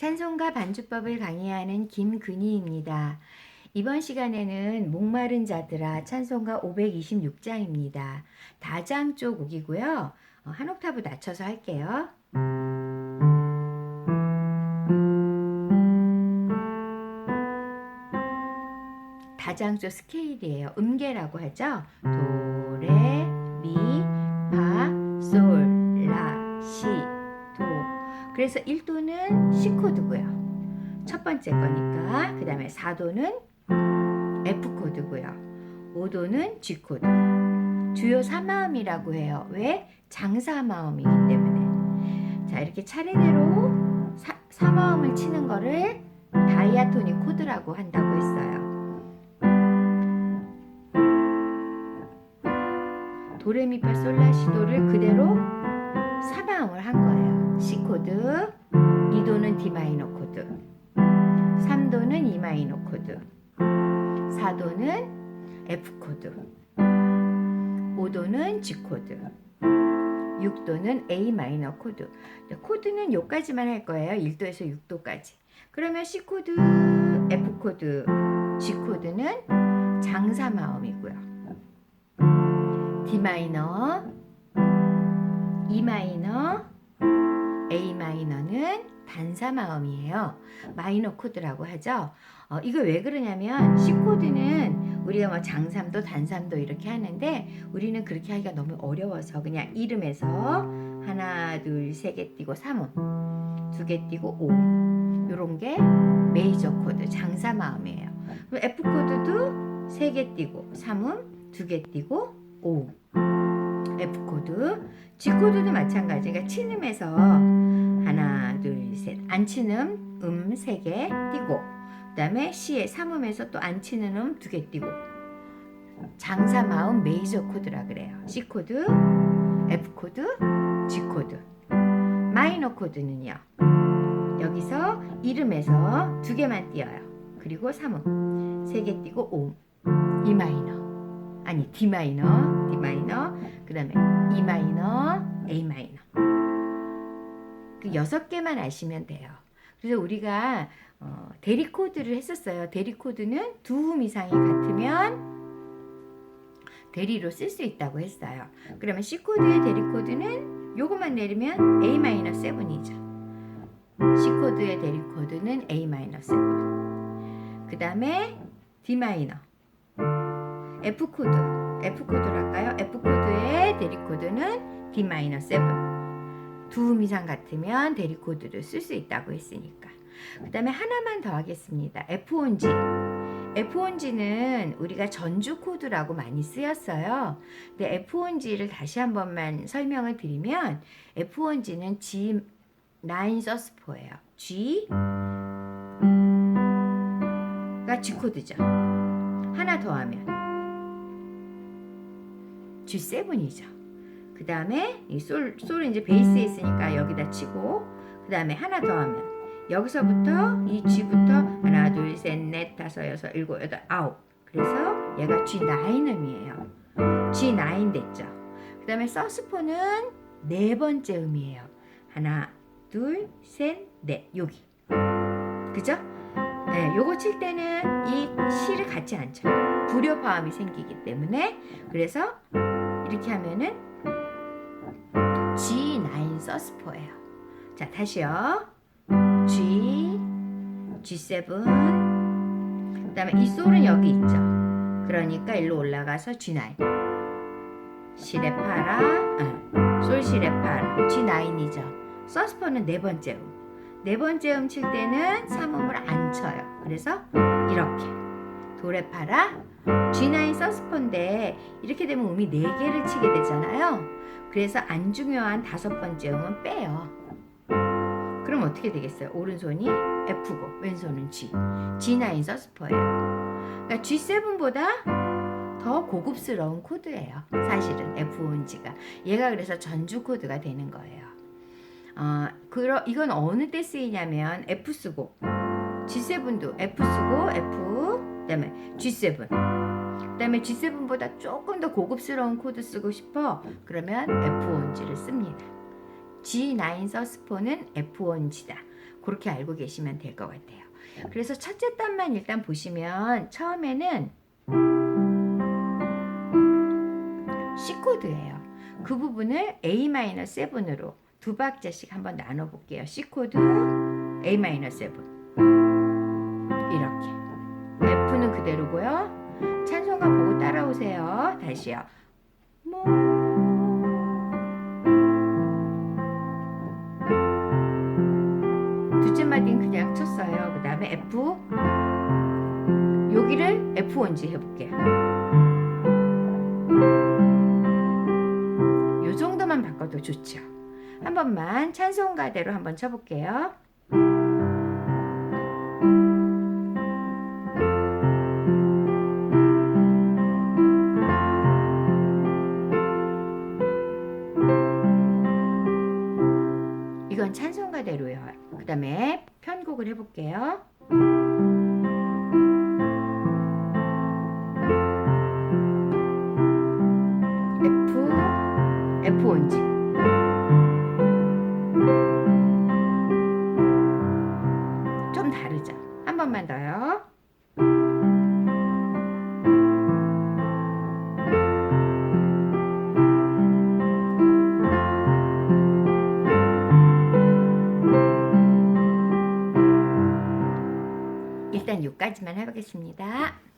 찬송가 반주법을 강의하는 김근희입니다. 이번 시간에는 목마른 자들아 찬송가 526장입니다. 다장 쪽 곡이고요. 어, 한 옥타브 낮춰서 할게요. 다장조 스케일이에요. 음계라고 하죠. 도, 레, 미, 파, 솔, 라, 시, 도. 그래서 1도 는 C 코드고요. 첫 번째 거니까. 그 다음에 4도는 F 코드고요. 5도는 G 코드. 주요 3마음이라고 해요. 왜? 장사 마음이기 때문에. 자, 이렇게 차례대로 사, 4마음을 치는 거를 다이아토닉 코드라고 한다고 했어요. 도레미파 솔라시도를 그대로 4마음을 한 거예요. C 코드, 2도는 D 마이너 코드, 3도는 E 마이너 코드, 4도는 F 코드, 5도는 G 코드, 6도는 A 마이너 코드. 코드는 요까지만 할 거예요. 1도에서 6도까지. 그러면 C 코드, F 코드, G 코드는 장사 마음이고요. D 마이너, E 마이너, 마이너는 단사 마음이에요. 마이너 코드라고 하죠. 어, 이거 왜 그러냐면 C 코드는 우리가 뭐 장삼도 단삼도 이렇게 하는데 우리는 그렇게 하기가 너무 어려워서 그냥 이름에서 하나 둘세 개 띄고 3음 두개 띄고 5 요런 게 메이저 코드 장사 마음이에요. 그럼 F 코드도 세 개 띄고 3음 두개 띄고 5 F 코드 G 코드도 마찬가지 그러니까 친음에서 셋 안 치는 음 세 개 띄고 그 다음에 C에 3음에서 또 안 치는 음 두 개 띄고. 장사 마음 메이저 코드라 그래요. C 코드 F 코드 G 코드. 마이너 코드는요 여기서 이름에서 두 개만 띄어요. 그리고 3음. 세 개 띄고 5 E 마이너. 아니 D 마이너, D 마이너, 그 다음에 E 마이너, A 마이너. 그 여섯 개만 아시면 돼요. 그래서 우리가 어, 대리 코드를 했었어요. 대리 코드는 두 음 이상이 같으면 대리로 쓸 수 있다고 했어요. 그러면 C 코드의 대리 코드는 요것만 내리면 A 마이너 7이죠. C 코드의 대리 코드는 A 마이너 7. 그 다음에 D 마이너. F 코드, F 코드랄까요? F 코드의 대리 코드는 D-7. 두음 이상 같으면 대리 코드를 쓸 수 있다고 했으니까. 그 다음에 하나만 더 하겠습니다. F1G. F1G는 우리가 전주 코드라고 많이 쓰였어요. 근데 F1G를 다시 한 번만 설명을 드리면 F1G는 G9 서스포예요. G가 G 코드죠. 하나 더 하면 G7이죠. 그 다음에 이 솔, 솔은 이제 베이스에 있으니까 여기다 치고 그 다음에 하나 더 하면 여기서부터 이 G부터 하나 둘 셋 넷 다섯 여섯 일곱 여덟 아홉 그래서 얘가 G9음이에요. G9 됐죠. 그 다음에 서스포는 네 번째 음이에요. 하나 둘 셋 넷 여기 그죠? 네, 요거 칠 때는 이 C를 같이 안 쳐요. 불협화음이 생기기 때문에 그래서 이렇게 하면은 G9 서스포예요. 자, 다시요. G, G7. 그 다음에 이 솔은 여기 있죠. 그러니까 일로 올라가서 G9. 시레 파라, 아, 솔 시레 파라. G9이죠. 서스포는 네 번째 음. 네 번째 음 칠 때는 3음을 안 쳐요. 그래서 이렇게. 도레파라 G9 서스폰데 이렇게 되면 음이 4개를 치게 되잖아요. 그래서 안 중요한 다섯 번째 음은 빼요. 그럼 어떻게 되겠어요? 오른손이 F고 왼손은 G. G9 서스퍼예요. 그러니까 G7보다 더 고급스러운 코드예요. 사실은 F1G가. 얘가 그래서 전주 코드가 되는 거예요. 어, 그러, 이건 어느 때 쓰이냐면 F 쓰고 G7도 F 쓰고 F 그다음에 G7. 그다음에 G7보다 조금 더 고급스러운 코드 쓰고 싶어. 그러면 F1G를 씁니다. G9 서스포는 F1G다. 그렇게 알고 계시면 될 것 같아요. 그래서 첫째 단만 일단 보시면 처음에는 C 코드예요. 그 부분을 A-7으로 두 박자씩 한번 나눠 볼게요. C 코드 A-7 그대로고요. 찬송가 보고 따라오세요. 다시요. 모 두째 마디는 그냥 쳤어요. 그 다음에 F 여기를 F1지 해볼게요. 요 정도만 바꿔도 좋죠. 한 번만 찬송가대로 한번 쳐볼게요. 찬송가대로요. 그 다음에 편곡을 해볼게요. 여기까지만 해보겠습니다.